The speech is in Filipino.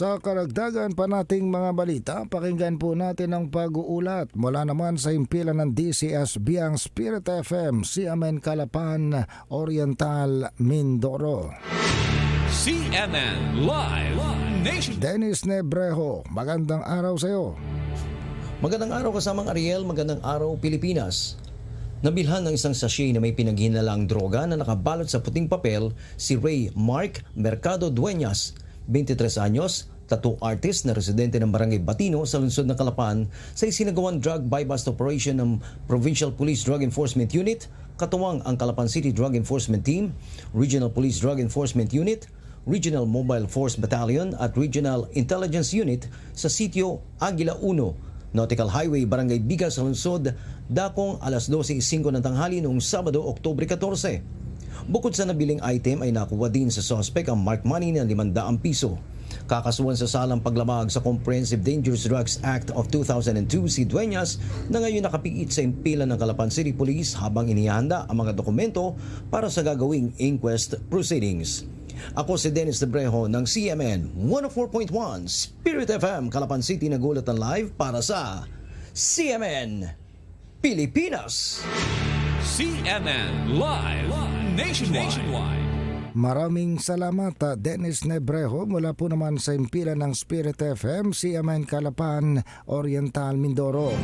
Sa karagdagan pa nating mga balita, pakinggan po natin ang pag-uulat mula naman sa impilan ng DCSB ang Spirit FM, CMN Calapan, Oriental, Mindoro. CNN Live Nation. Dennis Nebrejo, magandang araw sa iyo. Magandang araw kasamang Ariel, magandang araw Pilipinas. Nabilhan ng isang sachet na may pinaghinalang droga na nakabalot sa puting papel si Ray Mark Mercado Dueñas, 23 anyos, tattoo artist na residente ng Barangay Batino sa lungsod ng Calapan sa isinagawang drug buy-bust operation ng Provincial Police Drug Enforcement Unit, katuwang ang Calapan City Drug Enforcement Team, Regional Police Drug Enforcement Unit, Regional Mobile Force Battalion at Regional Intelligence Unit sa sitio Aguila 1, Nautical Highway, Barangay Bigas sa lungsod, dakong alas 12.05 ng tanghali noong Sabado, Oktubre 14. Bukod sa nabiling item ay nakuha din sa suspect ang mark money na 500 piso. Kakasuhan sa salang paglamag sa Comprehensive Dangerous Drugs Act of 2002 si Dueñas na ngayon nakapikit sa impilan ng Calapan City Police habang inihanda ang mga dokumento para sa gagawing inquest proceedings. Ako si Dennis Debrejo ng CMN 104.1 Spirit FM Calapan City nagulat ang live para sa CMN Pilipinas. CNN Live Nationwide. Maraming salamat ah, Dennis Nebrejo mula po naman sa impilan ng Spirit FM, CMN Calapan, Oriental, Mindoro.